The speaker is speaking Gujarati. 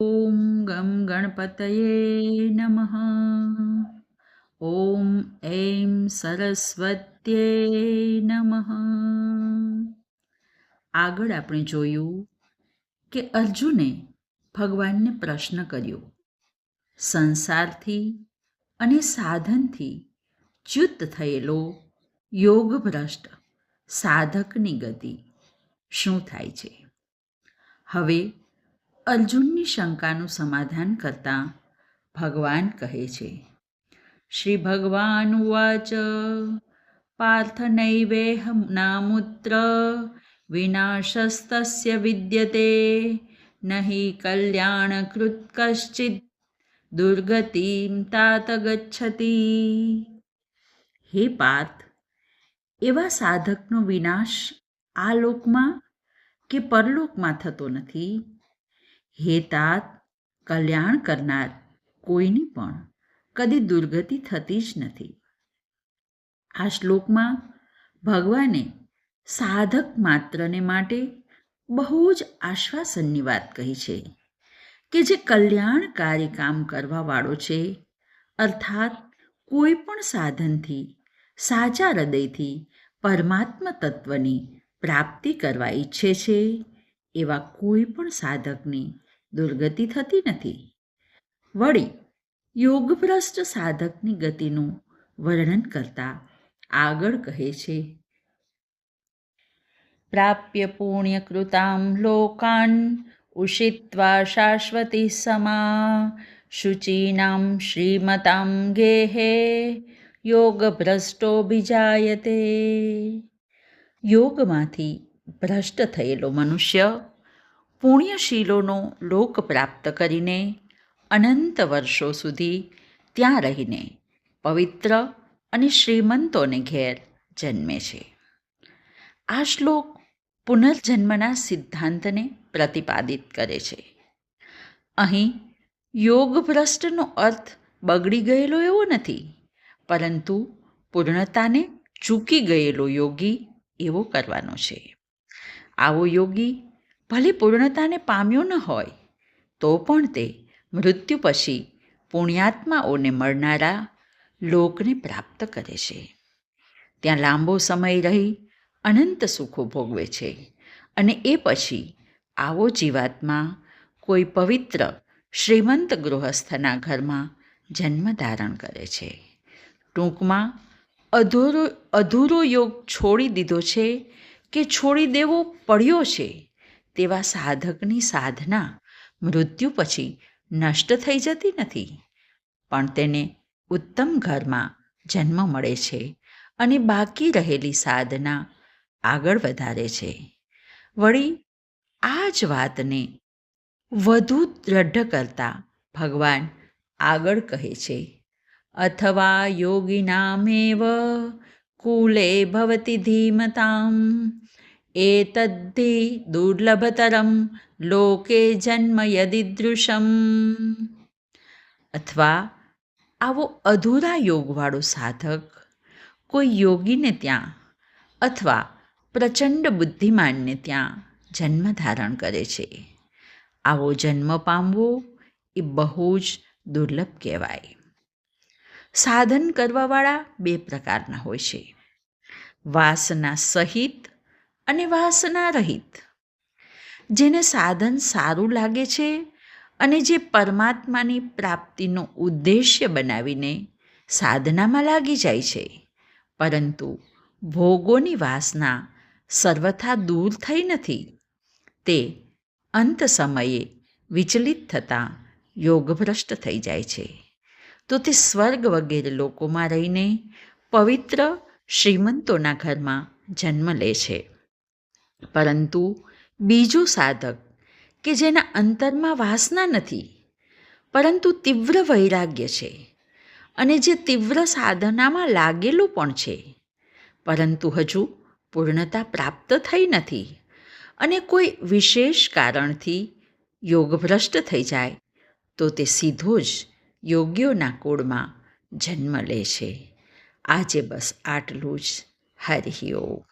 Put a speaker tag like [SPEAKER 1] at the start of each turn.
[SPEAKER 1] ઓમ ગમ ગણપતયે નમઃ ઓમ એમ સરસ્વત્યે નમઃ આગળ આપણે જોયું કે અર્જુને ભગવાનને પ્રશ્ન કર્યો, સંસારથી અને સાધનથી ચ્યુત થયેલો યોગ ભ્રષ્ટ સાધકની ગતિ શું થાય છે? હવે અર્જુનની શંકાનું સમાધાન કરતા ભગવાન કહે છે શ્રી ભગવાન ઉવાચ, પાર્થ નૈવેહ નામુત્ર, વિનાશસ્તસ્ય વિદ્યતે, નહિ કલ્યાણકૃત કશ્ચિત, દુર્ગતિમ તાત ગચ્છતી. હે પાર્થ, એવા સાધકનો વિનાશ આ લોકમાં કે પરલોકમાં થતો નથી? હે તાત કલ્યાણ કરનાર કોઈની પણ કદી દુર્ગતિ થતી જ નથી. આ શ્લોકમાં ભગવાને સાધક માત્રને માટે બહુ જ આશ્વાસનની વાત કહી છે કે જે કલ્યાણકારી કામ કરવાવાળો છે, અર્થાત કોઈ પણ સાધનથી, સાચા હૃદયથી પરમાત્મા તત્વની પ્રાપ્તિ કરવા ઈચ્છે છે, એવા કોઈ પણ સાધકની દુર્ગતિ થતી નથી. વળી, યોગભ્રષ્ટ સાધકની ગતિનું વર્ણન કરતા આગળ કહે છે, પ્રાપ્ય પુણ્યકૃતામ લોકાન ઉષિત્વા શાશ્વતી સમા, શુચીનામ શ્રીમતામ ગેહે યોગભ્રષ્ટો બીજાયતે યોગમાંથી ભ્રષ્ટ થયેલો મનુષ્ય પુણ્યશીલોનો લોક પ્રાપ્ત કરીને અનંત વર્ષો સુધી ત્યાં રહીને પવિત્ર અને શ્રીમંતોને ઘેર જન્મે છે. આ શ્લોક પુનર્જન્મના સિદ્ધાંતને પ્રતિપાદિત કરે છે. અહીં યોગભ્રષ્ટનો અર્થ બગડી ગયેલો એવો નથી, પરંતુ પૂર્ણતાને ચૂકી ગયેલો યોગી એવો કરવાનો છે. આવો યોગી ભલે પૂર્ણતાને પામ્યો ન હોય, તો પણ તે મૃત્યુ પછી પુણ્યાત્માઓને મળનારા લોકને પ્રાપ્ત કરે છે. ત્યાં લાંબો સમય રહી અનંત સુખો ભોગવે છે અને એ પછી આવો જીવાત્મા કોઈ પવિત્ર શ્રીમંત ગૃહસ્થના ઘરમાં જન્મ ધારણ કરે છે. ટૂંકમાં અધૂરો અધૂરો યોગ છોડી દીધો છે કે છોડી દેવો પડ્યો છે તેવા સાધકની સાધના મૃત્યુ પછી નષ્ટ થઈ જતી નથી. પણ તેને ઉત્તમ ઘરમાં જન્મ મળે છે અને બાકી રહેલી સાધના આગળ વધારે છે. વળી આ જ વાતને વધુ દ્રઢ કરતા ભગવાન આગળ કહે છે, અથવા યોગિનામેવ કુલે ભવતી ધીમતામ એતદ્ધિ દુર્લભતરમ લોકે જન્મ યદિદૃશમ અથવા આવો અધૂરા યોગવાળો સાધક કોઈ યોગીને ત્યાં અથવા પ્રચંડ બુદ્ધિમાનને ત્યાં જન્મ ધારણ કરે છે આવો જન્મ પામવો એ બહુ જ દુર્લભ કહેવાય સાધન કરવાવાળા બે પ્રકારના હોય છે વાસના સહિત અને વાસના રહિત. જેને સાધન સારું લાગે છે અને જે પરમાત્માની પ્રાપ્તિનો ઉદ્દેશ્ય બનાવીને સાધનામાં લાગી જાય છે. પરંતુ ભોગોની વાસના સર્વથા દૂર થઈ નથી. તે અંત સમયે વિચલિત થતાં યોગભ્રષ્ટ થઈ જાય છે. તો તે સ્વર્ગ વગેરે લોકોમાં રહીને પવિત્ર શ્રીમંતોના ઘરમાં જન્મ લે છે. પરંતુ બીજું સાધક, કે જેના અંતરમાં વાસના નથી, પરંતુ તીવ્ર વૈરાગ્ય છે અને જે તીવ્ર સાધનામાં લાગેલું પણ છે, પરંતુ હજુ પૂર્ણતા પ્રાપ્ત થઈ નથી અને કોઈ વિશેષ કારણથી યોગભ્રષ્ટ થઈ જાય, તો તે સીધો જ યોગ્યોના કુળમાં જન્મ લે છે. આજે બસ આટલું જ. હરિ ઓમ.